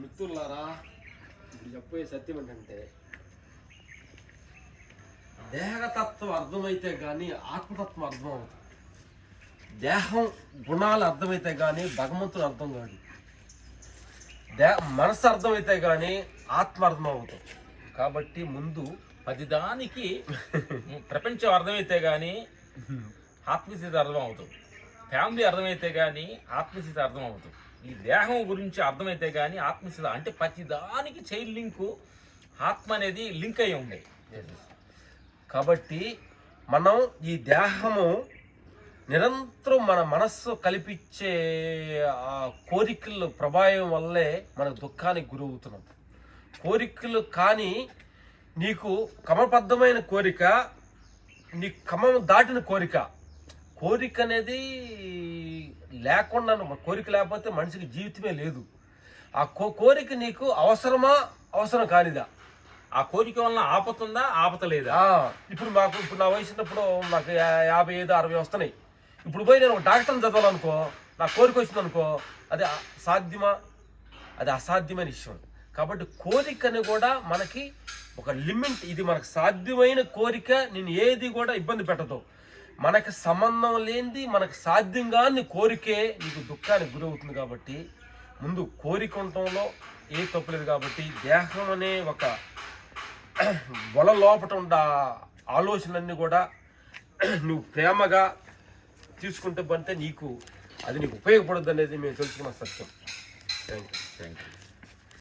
మిత్రులారా ఇప్పుడు చెప్పే సత్యం ఏంటంటే దేహతత్వం అర్థమైతే కానీ ఆత్మతత్వం అర్థం అవుతుంది దేహం గుణాలు అర్థమైతే కానీ భగవంతుడు అర్థం కాదు. దే మనసు అర్థమైతే కానీ ఆత్మ అర్థం అవుతుంది కాబట్టి ముందు ప్రతిదానికి ప్రపంచం అర్థమైతే కానీ ఆత్మస్థితి అర్థం అవుతుంది ఫ్యామిలీ అర్థమైతే కానీ ఆత్మస్థితి అర్థం అవుతుంది ఈ దేహం గురించి అర్థమైతే కానీ ఆత్మస్థితి అంటే ప్రతిదానికి చైల్డ్ లింకు ఆత్మ అనేది లింక్ అయి ఉంది కాబట్టి మనం ఈ దేహము నిరంతరం మన మనస్సు కల్పించే ఆ కోరికల ప్రభావం వల్లే మన దుఃఖానికి గురవుతున్నాం. కోరికలు కానీ నీకు క్రమబద్ధమైన కోరిక నీ క్రమం దాటిన కోరిక. కోరిక అనేది లేకుండా కోరిక లేకపోతే మనిషికి జీవితమే లేదు. ఆ కో కోరిక నీకు అవసరమా? అవసరం కానిదా? ఆ కోరిక వలన ఆపతుందా ఆపత లేదా ఆ, ఇప్పుడు మాకు ఇప్పుడు నా వయసు ఉన్నప్పుడు నాకు యాభై ఐదు అరవై వస్తున్నాయి. ఇప్పుడు పోయి నేను ఒక డాక్టర్ని చదవాలనుకో నా కోరిక వచ్చింది అనుకో అది సాధ్యమా? అది అసాధ్యమైన విషయం. కాబట్టి కోరికని కూడా మనకి ఒక లిమిట్ ఇది మనకు సాధ్యమైన కోరిక నేను ఏది కూడా ఇబ్బంది పెట్టదు. మనకి సంబంధం లేనిది మనకు సాధ్యం కాని కోరికే నీకు దుఃఖానికి గురవుతుంది కాబట్టి ముందు కోరిక ఉండటంలో ఏ తప్పులేదు కాబట్టి దేహం అనే ఒక వల లోపట ఉన్న ఆలోచనలన్నీ కూడా నువ్వు ప్రేమగా తీసుకుంటే పంటే నీకు అది నీకు ఉపయోగపడుద్ది అనేది మేము తెలుసుకున్న సత్యం. Thank you thank you